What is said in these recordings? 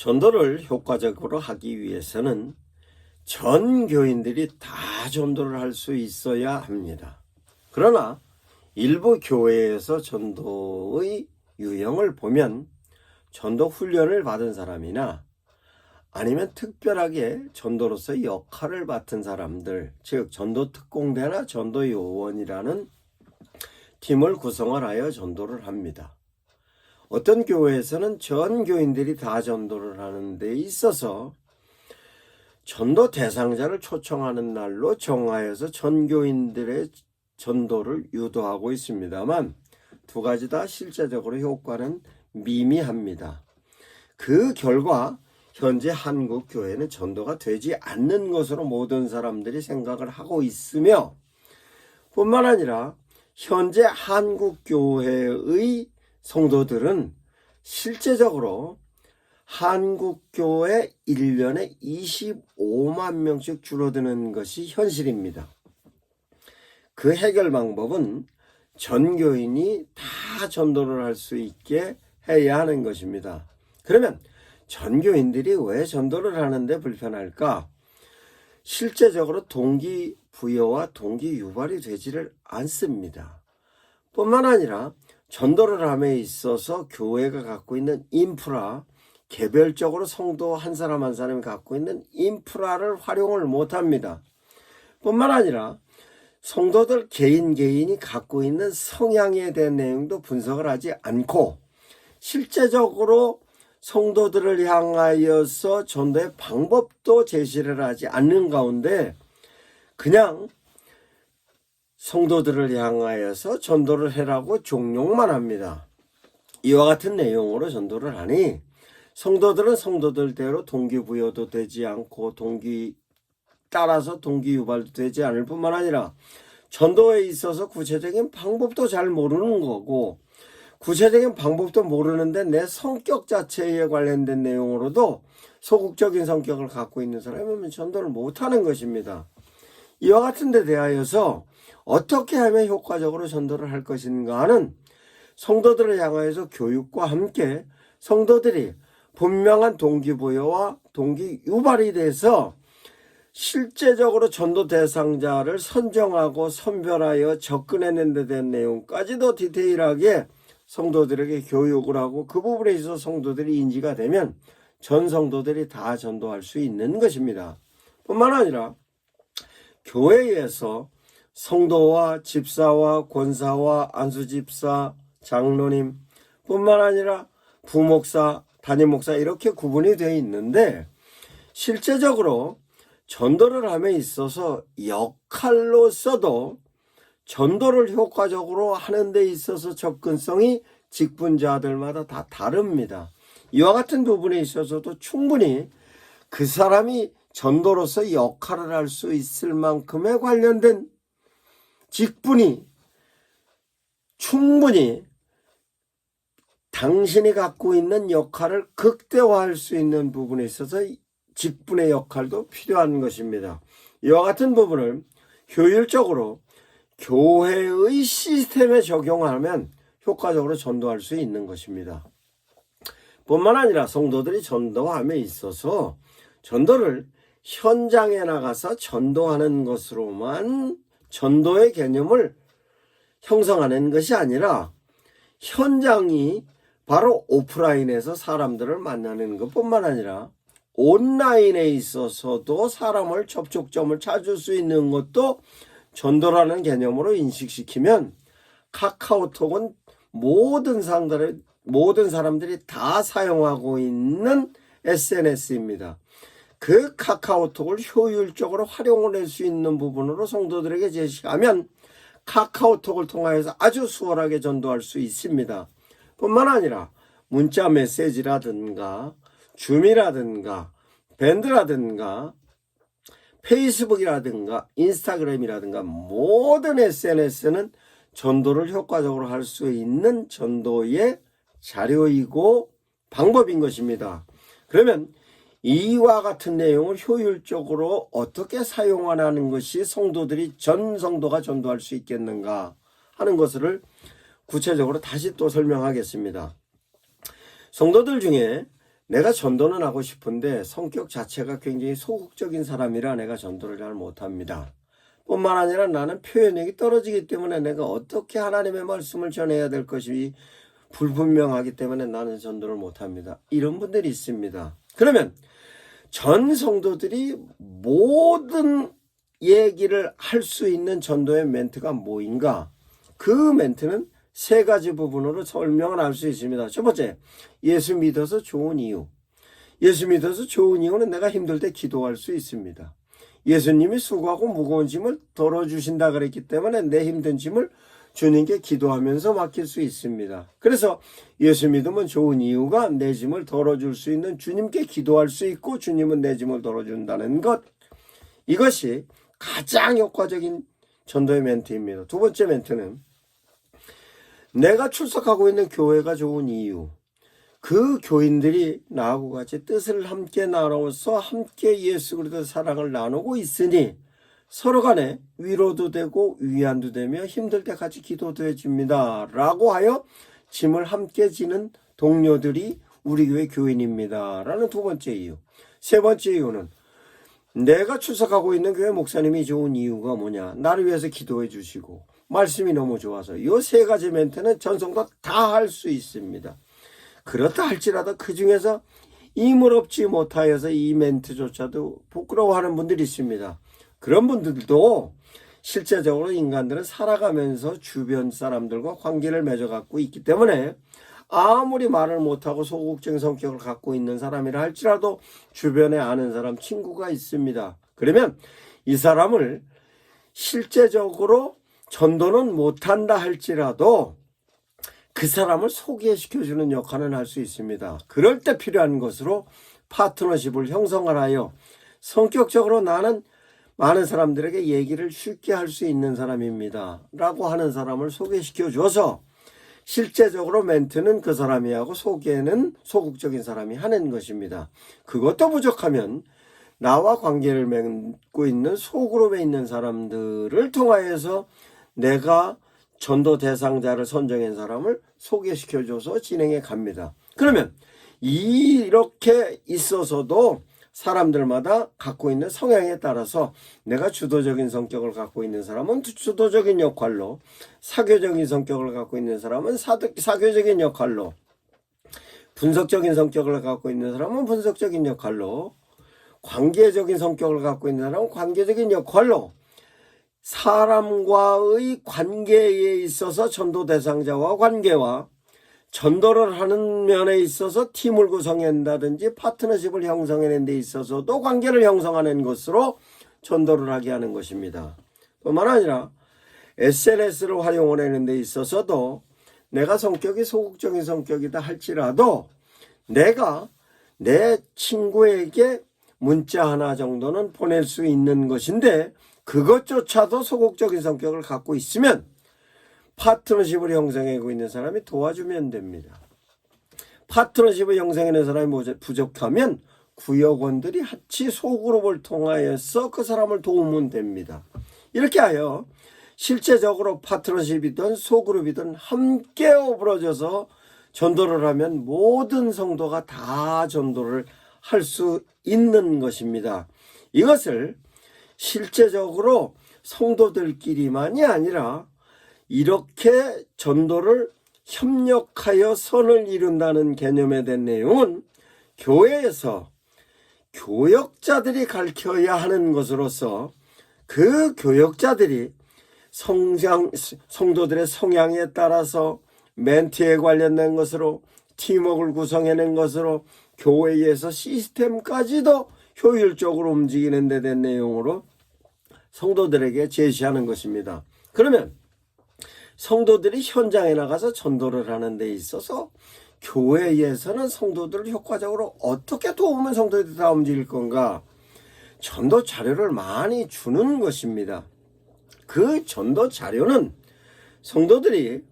전도를 효과적으로 하기 위해서는 전 교인들이 다 전도를 할 수 있어야 합니다. 그러나 일부 교회에서 전도의 유형을 보면 전도 훈련을 받은 사람이나 아니면 특별하게 전도로서 역할을 맡은 사람들, 즉 전도 특공대나 전도 요원이라는 팀을 구성을 하여 전도를 합니다. 어떤 교회에서는 전 교인들이 다 전도를 하는 데 있어서 전도 대상자를 초청하는 날로 정하여서 전 교인들의 전도를 유도하고 있습니다만 두 가지 다 실제적으로 효과는 미미합니다. 그 결과 현재 한국 교회는 전도가 되지 않는 것으로 모든 사람들이 생각을 하고 있으며 뿐만 아니라 현재 한국 교회의 성도들은 실제적으로 한국 교회 1년에 25만 명씩 줄어드는 것이 현실입니다. 그 해결 방법은 전교인이 다 전도를 할 수 있게 해야 하는 것입니다. 그러면 전교인들이 왜 전도를 하는데 불편할까? 실제적으로 동기 부여와 동기 유발이 되지를 않습니다. 뿐만 아니라 전도를 함에 있어서 교회가 갖고 있는 인프라, 개별적으로 성도 한 사람 한 사람이 갖고 있는 인프라를 활용을 못합니다. 뿐만 아니라 성도들 개인 개인이 갖고 있는 성향에 대한 내용도 분석을 하지 않고 실제적으로 성도들을 향하여서 전도의 방법도 제시를 하지 않는 가운데 그냥 성도들을 향하여서 전도를 해라고 종용만 합니다. 이와 같은 내용으로 전도를 하니 성도들은 성도들대로 동기부여도 되지 않고 동기 따라서 동기유발도 되지 않을 뿐만 아니라 전도에 있어서 구체적인 방법도 잘 모르는 거고 구체적인 방법도 모르는데 내 성격 자체에 관련된 내용으로도 소극적인 성격을 갖고 있는 사람이면 전도를 못하는 것입니다. 이와 같은 데 대하여서 어떻게 하면 효과적으로 전도를 할 것인가 하는 성도들을 향하여서 교육과 함께 성도들이 분명한 동기부여와 동기 유발이 돼서 실제적으로 전도 대상자를 선정하고 선별하여 접근해낸 데 대한 내용까지도 디테일하게 성도들에게 교육을 하고 그 부분에 있어서 성도들이 인지가 되면 전 성도들이 다 전도할 수 있는 것입니다. 뿐만 아니라 교회에서 성도와 집사와 권사와 안수집사, 장로님 뿐만 아니라 부목사, 담임 목사 이렇게 구분이 되어 있는데 실제적으로 전도를 함에 있어서 역할로서도 전도를 효과적으로 하는 데 있어서 접근성이 직분자들마다 다 다릅니다. 이와 같은 부분에 있어서도 충분히 그 사람이 전도로서 역할을 할 수 있을 만큼의 관련된 직분이 충분히 당신이 갖고 있는 역할을 극대화할 수 있는 부분에 있어서 직분의 역할도 필요한 것입니다. 이와 같은 부분을 효율적으로 교회의 시스템에 적용하면 효과적으로 전도할 수 있는 것입니다. 뿐만 아니라 성도들이 전도함에 있어서 전도를 현장에 나가서 전도하는 것으로만 전도의 개념을 형성하는 것이 아니라 현장이 바로 오프라인에서 사람들을 만나는 것뿐만 아니라 온라인에 있어서도 사람을 접촉점을 찾을 수 있는 것도 전도라는 개념으로 인식시키면 카카오톡은 모든 사람들이 모든 사람들이 다 사용하고 있는 SNS입니다. 그 카카오톡을 효율적으로 활용을 할 수 있는 부분으로 성도들에게 제시하면 카카오톡을 통하여서 아주 수월하게 전도할 수 있습니다. 뿐만 아니라 문자 메시지라든가 줌이라든가 밴드라든가 페이스북이라든가 인스타그램이라든가 모든 SNS는 전도를 효과적으로 할 수 있는 전도의 자료이고 방법인 것입니다. 그러면 이와 같은 내용을 효율적으로 어떻게 사용하는 것이 성도들이 전 성도가 전도할 수 있겠는가 하는 것을 구체적으로 다시 또 설명하겠습니다. 성도들 중에 내가 전도는 하고 싶은데 성격 자체가 굉장히 소극적인 사람이라 내가 전도를 잘 못합니다. 뿐만 아니라 나는 표현력이 떨어지기 때문에 내가 어떻게 하나님의 말씀을 전해야 될 것이 불분명하기 때문에 나는 전도를 못합니다. 이런 분들이 있습니다. 그러면 전 성도들이 모든 얘기를 할 수 있는 전도의 멘트가 뭐인가? 그 멘트는 세 가지 부분으로 설명을 할 수 있습니다. 첫 번째, 예수 믿어서 좋은 이유. 예수 믿어서 좋은 이유는 내가 힘들 때 기도할 수 있습니다. 예수님이 수고하고 무거운 짐을 덜어주신다 그랬기 때문에 내 힘든 짐을 주님께 기도하면서 맡길 수 있습니다. 그래서 예수 믿으면 좋은 이유가 내 짐을 덜어줄 수 있는 주님께 기도할 수 있고 주님은 내 짐을 덜어준다는 것. 이것이 가장 효과적인 전도의 멘트입니다. 두 번째 멘트는 내가 출석하고 있는 교회가 좋은 이유. 그 교인들이 나하고 같이 뜻을 함께 나눠서 함께 예수 그리스도의 사랑을 나누고 있으니 서로 간에 위로도 되고 위안도 되며 힘들 때 같이 기도도 해줍니다. 라고 하여 짐을 함께 지는 동료들이 우리 교회 교인입니다. 라는 두 번째 이유. 세 번째 이유는 내가 출석하고 있는 교회 목사님이 좋은 이유가 뭐냐. 나를 위해서 기도해 주시고 말씀이 너무 좋아서 이 세 가지 멘트는 전성도 다 할 수 있습니다. 그렇다 할지라도 그 중에서 임을 없지 못하여서 이 멘트조차도 부끄러워하는 분들이 있습니다. 그런 분들도 실제적으로 인간들은 살아가면서 주변 사람들과 관계를 맺어갖고 있기 때문에 아무리 말을 못하고 소극적인 성격을 갖고 있는 사람이라 할지라도 주변에 아는 사람, 친구가 있습니다. 그러면 이 사람을 실제적으로 전도는 못한다 할지라도 그 사람을 소개시켜주는 역할은 할 수 있습니다. 그럴 때 필요한 것으로 파트너십을 형성을 하여 성격적으로 나는 많은 사람들에게 얘기를 쉽게 할 수 있는 사람입니다. 라고 하는 사람을 소개시켜 줘서 실제적으로 멘트는 그 사람이 하고 소개는 소극적인 사람이 하는 것입니다. 그것도 부족하면 나와 관계를 맺고 있는 소그룹에 있는 사람들을 통하여서 내가 전도 대상자를 선정한 사람을 소개시켜줘서 진행해 갑니다. 그러면 이렇게 있어서도 사람들마다 갖고 있는 성향에 따라서 내가 주도적인 성격을 갖고 있는 사람은 주도적인 역할로 사교적인 성격을 갖고 있는 사람은 사도, 사교적인 역할로 분석적인 성격을 갖고 있는 사람은 분석적인 역할로 관계적인 성격을 갖고 있는 사람은 관계적인 역할로 사람과의 관계에 있어서 전도 대상자와 관계와 전도를 하는 면에 있어서 팀을 구성한다든지 파트너십을 형성하는 데 있어서도 관계를 형성하는 것으로 전도를 하게 하는 것입니다. 뿐만 아니라 SNS를 활용하는 데 있어서도 내가 성격이 소극적인 성격이다 할지라도 내가 내 친구에게 문자 하나 정도는 보낼 수 있는 것인데 그것조차도 소극적인 성격을 갖고 있으면 파트너십을 형성하고 있는 사람이 도와주면 됩니다. 파트너십을 형성하는 사람이 부족하면 구역원들이 같이 소그룹을 통하여서 그 사람을 도우면 됩니다. 이렇게 하여 실제적으로 파트너십이든 소그룹이든 함께 어우러져서 전도를 하면 모든 성도가 다 전도를 할 수 있는 것입니다. 이것을 실제적으로 성도들끼리만이 아니라 이렇게 전도를 협력하여 선을 이룬다는 개념에 대한 내용은 교회에서 교역자들이 가르쳐야 하는 것으로서 그 교역자들이 성장, 성도들의 성향에 따라서 멘트에 관련된 것으로 팀워크를 구성해낸 것으로 교회에서 시스템까지도 효율적으로 움직이는 데 대한 내용으로 성도들에게 제시하는 것입니다. 그러면 성도들이 현장에 나가서 전도를 하는 데 있어서 교회에서는 성도들을 효과적으로 어떻게 도우면 성도들이 다 움직일 건가? 전도 자료를 많이 주는 것입니다. 그 전도 자료는 성도들이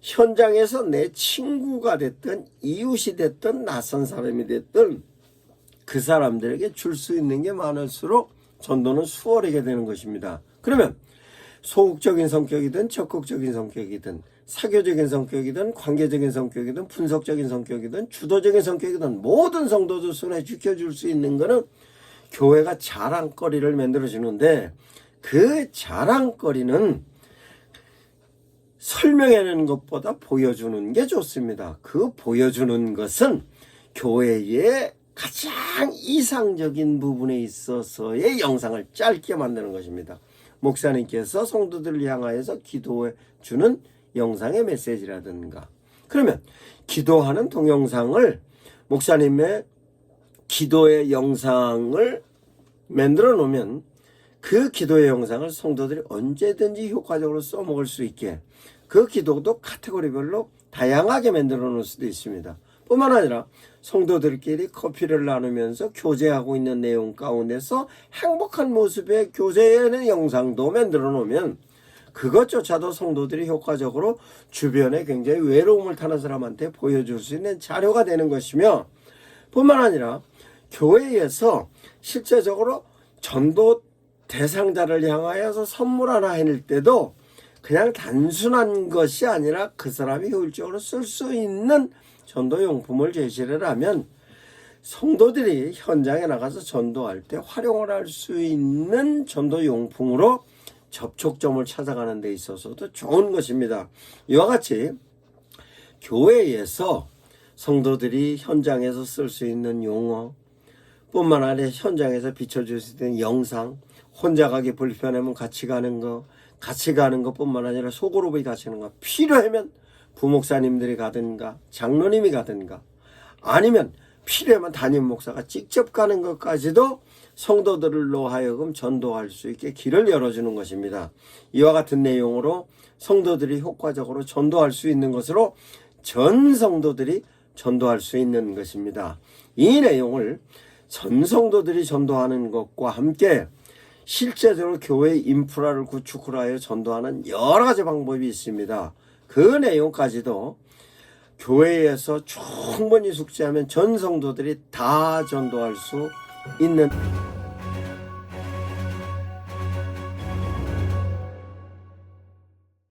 현장에서 내 친구가 됐든 이웃이 됐든 낯선 사람이 됐든 그 사람들에게 줄 수 있는 게 많을수록 전도는 수월하게 되는 것입니다. 그러면 소극적인 성격이든 적극적인 성격이든 사교적인 성격이든 관계적인 성격이든 분석적인 성격이든 주도적인 성격이든 모든 성도들 손에 쥐켜줄 수 있는 거는 교회가 자랑거리를 만들어 주는데 그 자랑거리는 설명해내는 것보다 보여주는 게 좋습니다. 그 보여주는 것은 교회의 가장 이상적인 부분에 있어서의 영상을 짧게 만드는 것입니다. 목사님께서 성도들을 향하여서 기도해 주는 영상의 메시지라든가 그러면 기도하는 동영상을 목사님의 기도의 영상을 만들어 놓으면 그 기도의 영상을 성도들이 언제든지 효과적으로 써먹을 수 있게 그 기도도 카테고리별로 다양하게 만들어 놓을 수도 있습니다. 뿐만 아니라 성도들끼리 커피를 나누면서 교제하고 있는 내용 가운데서 행복한 모습의 교제하는 영상도 만들어 놓으면 그것조차도 성도들이 효과적으로 주변에 굉장히 외로움을 타는 사람한테 보여줄 수 있는 자료가 되는 것이며 뿐만 아니라 교회에서 실제적으로 전도 대상자를 향하여서 선물 하나 해낼 때도 그냥 단순한 것이 아니라 그 사람이 효율적으로 쓸 수 있는 전도용품을 제시를 하면 성도들이 현장에 나가서 전도할 때 활용을 할 수 있는 전도용품으로 접촉점을 찾아가는 데 있어서도 좋은 것입니다. 이와 같이 교회에서 성도들이 현장에서 쓸 수 있는 용어 뿐만 아니라 현장에서 비춰줄 수 있는 영상 혼자 가기 불편하면 같이 가는 거 같이 가는 것 뿐만 아니라 소그룹이 가시는 거 필요하면 부목사님들이 가든가 장로님이 가든가 아니면 필요하면 담임 목사가 직접 가는 것까지도 성도들로 하여금 전도할 수 있게 길을 열어주는 것입니다. 이와 같은 내용으로 성도들이 효과적으로 전도할 수 있는 것으로 전 성도들이 전도할 수 있는 것입니다. 이 내용을 전 성도들이 전도하는 것과 함께 실제적으로 교회 인프라를 구축을 하여 전도하는 여러 가지 방법이 있습니다. 그 내용까지도 교회에서 충분히 숙지하면 전 성도들이 다 전도할 수 있는